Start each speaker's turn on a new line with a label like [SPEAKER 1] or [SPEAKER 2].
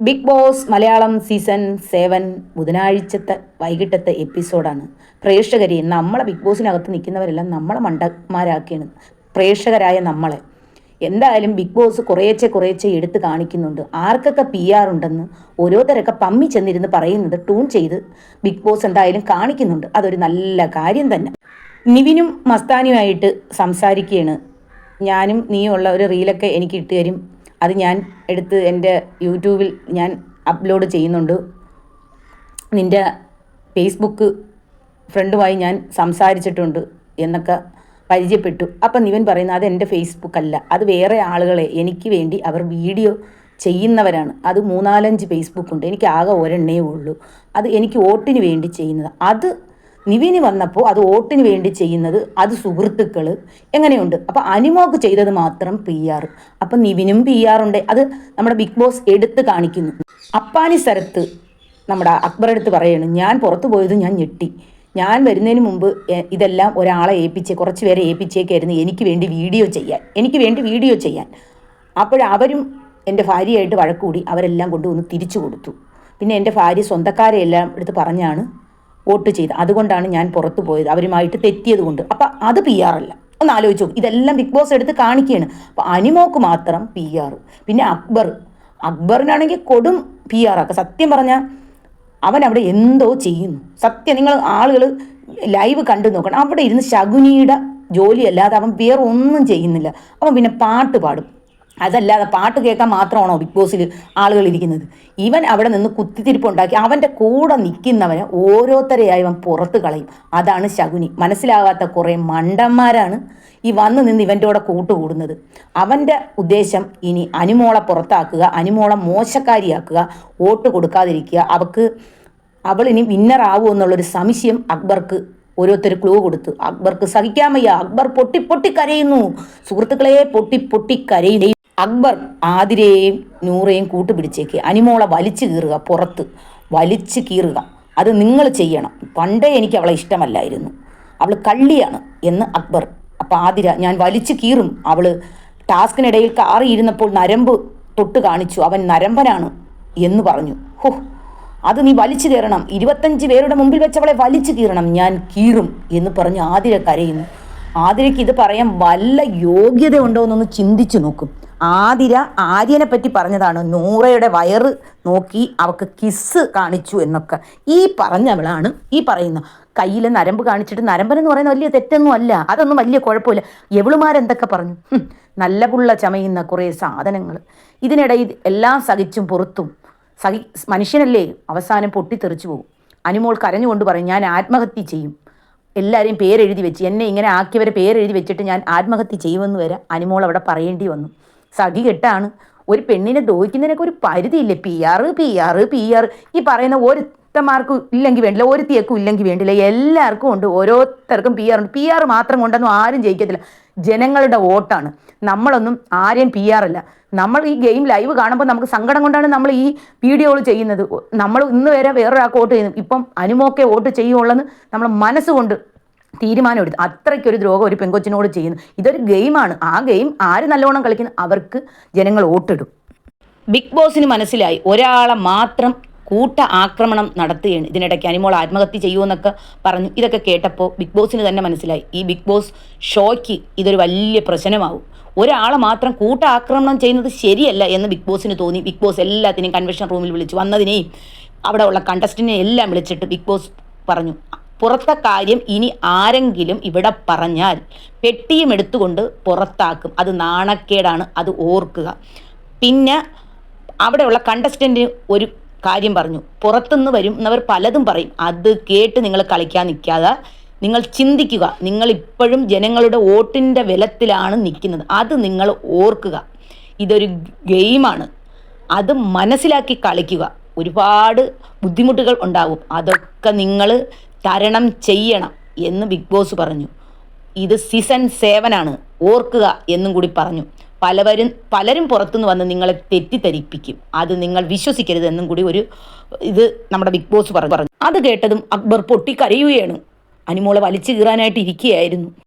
[SPEAKER 1] Bigg Boss Malayalam season seven ബുധനാഴ്ചത്തെ വൈകിട്ടത്തെ എപ്പിസോഡാണ്. പ്രേക്ഷകരെ നമ്മളെ ബിഗ് ബോസിനകത്ത് നിൽക്കുന്നവരെല്ലാം നമ്മളെ മണ്ടന്മാരാക്കിയാണ്. പ്രേക്ഷകരായ നമ്മളെ. എന്തായാലും ബിഗ് ബോസ് കുറേച്ചെ കുറേച്ചെ എടുത്ത് കാണിക്കുന്നുണ്ട്. ആർക്കൊക്കെ പി ആർ ഉണ്ടെന്ന് ഓരോരുത്തരൊക്കെ പമ്മി ചെന്നിരുന്ന് പറയുന്നത് ടൂൺ ചെയ്ത് ബിഗ് ബോസ് എന്തായാലും കാണിക്കുന്നുണ്ട്. അതൊരു നല്ല കാര്യം തന്നെ. നിവിനും മസ്താനുമായിട്ട് സംസാരിക്കുകയാണ്. ഞാനും നീയുള്ള ഒരു റീലൊക്കെ എനിക്ക് ഇട്ട് തരും. അത് ഞാൻ എടുത്ത് എന്റെ യൂട്യൂബിൽ ഞാൻ അപ്ലോഡ് ചെയ്യുന്നുണ്ട്. നിന്റെ ഫേസ്ബുക്ക് ഫ്രണ്ടുമായി ഞാൻ സംസാരിച്ചിട്ടുണ്ട് എന്നൊക്കെ പരിചയപ്പെട്ടു. അപ്പം നിവൻ പറയുന്ന അത് എന്റെ ഫേസ്ബുക്ക് അല്ല. അത് വേറെ ആളുകളെ എനിക്ക് വേണ്ടി അവർ വീഡിയോ ചെയ്യുന്നവരാണ്. അത് മൂന്നാലഞ്ച് ഫേസ്ബുക്കുണ്ട് എനിക്ക് ആകെ ഒരെണ്ണേ ഉള്ളൂ. അത് എനിക്ക് വോട്ടിന് വേണ്ടി ചെയ്യുന്നത്. അത് നിവിന് വന്നപ്പോൾ അത് വോട്ടിന് വേണ്ടി ചെയ്യുന്നത് അത് സുഹൃത്തുക്കൾ എങ്ങനെയുണ്ട്? അപ്പോൾ അനിമോക്ക് ചെയ്തത് മാത്രം പി ആർ അപ്പം നിവിനും പി ആർ ഉണ്ട്. അത് നമ്മുടെ ബിഗ് ബോസ് എടുത്ത് കാണിക്കുന്നു. അപ്പാനി സ്ഥലത്ത് നമ്മുടെ അക്ബർ എടുത്ത് പറയണം ഞാൻ പുറത്തു പോയത് ഞാൻ ഞെട്ടി. ഞാൻ വരുന്നതിന് മുമ്പ് ഇതെല്ലാം ഒരാളെ ഏൽപ്പിച്ച് കുറച്ച് പേരെ ഏൽപ്പിച്ചേക്കായിരുന്നു എനിക്ക് വേണ്ടി വീഡിയോ ചെയ്യാൻ എനിക്ക് വേണ്ടി വീഡിയോ ചെയ്യാൻ. അപ്പോഴവരും എന്റെ ഭാര്യയായിട്ട് വഴക്കൂടി അവരെല്ലാം കൊണ്ടുവന്ന് തിരിച്ചു കൊടുത്തു. പിന്നെ എന്റെ ഭാര്യ സ്വന്തക്കാരെ എല്ലാം എടുത്ത് പറഞ്ഞാണ് വോട്ട് ചെയ്ത്. അതുകൊണ്ടാണ് ഞാൻ പുറത്തു പോയത്. അവരുമായിട്ട് തെറ്റിയത് കൊണ്ട്. അപ്പം അത് പി ആർ അല്ല. ഒന്ന് ആലോചിച്ച് നോക്കും. ഇതെല്ലാം ബിഗ് ബോസ് എടുത്ത് കാണിക്കുകയാണ് അപ്പൊ അനിമോക്ക് മാത്രം പി ആർ പിന്നെ അക്ബർ. അക്ബറിനാണെങ്കിൽ കൊടും പി ആർ ആക്കുക സത്യം പറഞ്ഞാൽ അവൻ അവിടെ എന്തോ ചെയ്യുന്നു. സത്യം നിങ്ങൾ ആളുകൾ ലൈവ് കണ്ടു നോക്കണം. അവിടെ ഇരുന്ന് ശകുനിയുടെ ജോലിയല്ലാതെ അവൻ വേറെ ഒന്നും ചെയ്യുന്നില്ല. അവൻ പിന്നെ പാട്ട് പാടും. അതല്ലാതെ പാട്ട് കേൾക്കാൻ മാത്രമാണോ ബിഗ് ബോസിൽ ആളുകൾ ഇരിക്കുന്നത് ഇവൻ അവിടെ നിന്ന് കുത്തിത്തിരിപ്പുണ്ടാക്കി അവന്റെ കൂടെ നിൽക്കുന്നവനെ ഓരോരുത്തരെയായി അവൻ പുറത്ത് കളയും. അതാണ് ശകുനി. മനസ്സിലാകാത്ത കുറേ മണ്ടന്മാരാണ് ഈ വന്ന് നിന്ന് ഇവന്റെ കൂടെ കൂട്ടുകൂടുന്നത്. അവന്റെ ഉദ്ദേശം ഇനി അനുമോളെ പുറത്താക്കുക അനുമോളെ മോശക്കാരിയാക്കുക വോട്ട് കൊടുക്കാതിരിക്കുക. അവൾക്ക് അവൾ ഇനി വിന്നർ ആവുമോ എന്നുള്ളൊരു സംശയം അക്ബർക്ക് ഓരോരുത്തർ ക്ലൂ കൊടുത്തു. അക്ബർക്ക് സഹിക്കാൻ വയ്യ. അക്ബർ പൊട്ടി പൊട്ടി കരയുന്നു. സുഹൃത്തുക്കളെ പൊട്ടി പൊട്ടി കരയുന്നു. അക്ബർ ആതിരയെയും നൂറേയും കൂട്ടുപിടിച്ചേക്ക് അനിമോളെ വലിച്ചു കീറുക പുറത്ത് വലിച്ചു കീറുക. അത് നിങ്ങൾ ചെയ്യണം. പണ്ടേ എനിക്ക് അവളെ ഇഷ്ടമല്ലായിരുന്നു. അവൾ കള്ളിയാണ് എന്ന് അക്ബർ. അപ്പോൾ ആതിര ഞാൻ വലിച്ചു കീറും. അവൾ ടാസ്കിനിടയിൽ കാറിയിരുന്നപ്പോൾ നരമ്പ് തൊട്ട് കാണിച്ചു. അവൻ നരമ്പനാണ് എന്ന് പറഞ്ഞു. ഹോ അത് നീ വലിച്ചു കയറണം. ഇരുപത്തഞ്ച് പേരുടെ മുമ്പിൽ വെച്ച് അവളെ വലിച്ചു കീറണം. ഞാൻ കീറും എന്ന് പറഞ്ഞ് ആതിര കരയുന്നു. ആതിരയ്ക്ക് ഇത് പറയാൻ വല്ല യോഗ്യത ഉണ്ടോ എന്നൊന്ന് ചിന്തിച്ചു നോക്കും. ആതിര ആര്യനെ പറ്റി പറഞ്ഞതാണ്. നൂറയുടെ വയറ് നോക്കി അവക്ക് കിസ് കാണിച്ചു എന്നൊക്കെ. ഈ പറഞ്ഞവളാണ് ഈ പറയുന്ന കയ്യിൽ നരമ്പ് കാണിച്ചിട്ട് നരമ്പനെന്ന് പറയുന്ന വലിയ തെറ്റൊന്നും അല്ല. അതൊന്നും വലിയ കുഴപ്പമില്ല. എവളുമാരെന്തൊക്കെ പറഞ്ഞു? നല്ല പുള്ള ചമയുന്ന കുറേ സാധനങ്ങൾ ഇതിനിടയിൽ എല്ലാം സഹിച്ചും പുറത്തും. സഹി മനുഷ്യനല്ലേ അവസാനം പൊട്ടിത്തെറിച്ചു പോകും. അനുമോൾ കരഞ്ഞുകൊണ്ട് പറയും ഞാൻ ആത്മഹത്യ ചെയ്യും. എല്ലാവരെയും പേരെഴുതി വെച്ച് എന്നെ ഇങ്ങനെ ആക്കിയവരെ പേരെഴുതി വെച്ചിട്ട് ഞാൻ ആത്മഹത്യ ചെയ്യുമെന്ന് വരെ അനുമോൾ അവിടെ പറയേണ്ടി വന്നു. സഖി കെട്ടാണ്. ഒരു പെണ്ണിനെ ദ്രോഹിക്കുന്നതിനൊക്കെ ഒരു പരിധിയില്ലേ? P R P R P R ഈ പറയുന്ന ഒരുത്തമാർക്കും ഇല്ലെങ്കിൽ വേണ്ടില്ല ഒരുത്തിയേക്കും ഇല്ലെങ്കിൽ വേണ്ടില്ല. എല്ലാവർക്കും ഉണ്ട്. ഓരോരുത്തർക്കും പി ആർ ഉണ്ട്. പി ആർ മാത്രം കൊണ്ടൊന്നും ആരും ജയിക്കത്തില്ല. ജനങ്ങളുടെ വോട്ടാണ്. നമ്മളൊന്നും ആരെയും പി ആർ അല്ല. നമ്മൾ ഈ ഗെയിം ലൈവ് കാണുമ്പോൾ നമുക്ക് സങ്കടം കൊണ്ടാണ് നമ്മൾ ഈ വീഡിയോകൾ ചെയ്യുന്നത്. നമ്മൾ ഇന്ന് വരെ വേറൊരാൾക്ക് വോട്ട് ചെയ്യുന്നു. ഇപ്പം അനുമോക്കെ വോട്ട് ചെയ്യുള്ളെന്ന് നമ്മൾ മനസ്സുകൊണ്ട് തീരുമാനം എടുത്തു അത്രയ്ക്കൊരു ദ്രോഹം ഒരു പെങ്കൊച്ചിനോട് ചെയ്യുന്നു. ഇതൊരു ഗെയിമാണ്. ആ ഗെയിം ആര് നല്ലോണം കളിക്കുന്നു അവർക്ക് ജനങ്ങൾ വോട്ടിടും. ബിഗ് ബോസിന് മനസ്സിലായി ഒരാളെ മാത്രം കൂട്ട ആക്രമണം നടത്തുകയാണ്. ഇതിനിടയ്ക്ക് അനിമോൾ ആത്മഹത്യ ചെയ്യുമെന്നൊക്കെ പറഞ്ഞു. ഇതൊക്കെ കേട്ടപ്പോൾ ബിഗ് ബോസിന് തന്നെ മനസ്സിലായി. ഈ ബിഗ് ബോസ് ഷോയ്ക്ക് ഇതൊരു വലിയ പ്രശ്നമാവും. ഒരാളെ മാത്രം കൂട്ട ആക്രമണം ചെയ്യുന്നത് ശരിയല്ല എന്ന് ബിഗ് ബോസിന് തോന്നി. ബിഗ് ബോസ് എല്ലാത്തിനെയും കൺവെൻഷൻ റൂമിൽ വിളിച്ചു. വന്നതിനെയും അവിടെ ഉള്ള കണ്ടസ്റ്റിനെ എല്ലാം വിളിച്ചിട്ട് ബിഗ് ബോസ് പറഞ്ഞു. പുറത്തെ കാര്യം ഇനി ആരെങ്കിലും ഇവിടെ പറഞ്ഞാൽ പെട്ടിയും എടുത്തുകൊണ്ട് പുറത്താക്കും. അത് നാണക്കേടാണ് അത് ഓർക്കുക. പിന്നെ അവിടെയുള്ള കണ്ടസ്റ്റന്റിന് ഒരു കാര്യം പറഞ്ഞു. പുറത്തുനിന്ന് വരുന്നവർ പലതും പറയും. അത് കേട്ട് നിങ്ങൾ കളിക്കാൻ നിൽക്കാതെ നിങ്ങൾ ചിന്തിക്കുക. നിങ്ങൾ ഇപ്പോഴും ജനങ്ങളുടെ വോട്ടിന്റെ വിലത്തിലാണ് നിൽക്കുന്നത്. അത് നിങ്ങൾ ഓർക്കുക. ഇതൊരു ഗെയിമാണ്. അത് മനസ്സിലാക്കി കളിക്കുക. ഒരുപാട് ബുദ്ധിമുട്ടുകൾ ഉണ്ടാവും. അതൊക്കെ നിങ്ങൾ തരണം ചെയ്യണം എന്ന് ബിഗ് ബോസ് പറഞ്ഞു. ഇത് സീസൺ സേവനാണ് ഓർക്കുക എന്നും കൂടി പറഞ്ഞു. പലവരും പലരും പുറത്തുനിന്ന് വന്ന് നിങ്ങളെ തെറ്റിദ്ധരിപ്പിക്കും. അത് നിങ്ങൾ വിശ്വസിക്കരുത് എന്നും കൂടി ഒരു ഇത് നമ്മുടെ ബിഗ് ബോസ് പറഞ്ഞു പറഞ്ഞു. അത് കേട്ടതും അക്ബർ പൊട്ടിക്കരയുകയാണ്. അനിമോളെ വലിച്ചു കീറാനായിട്ട് ഇരിക്കുകയായിരുന്നു.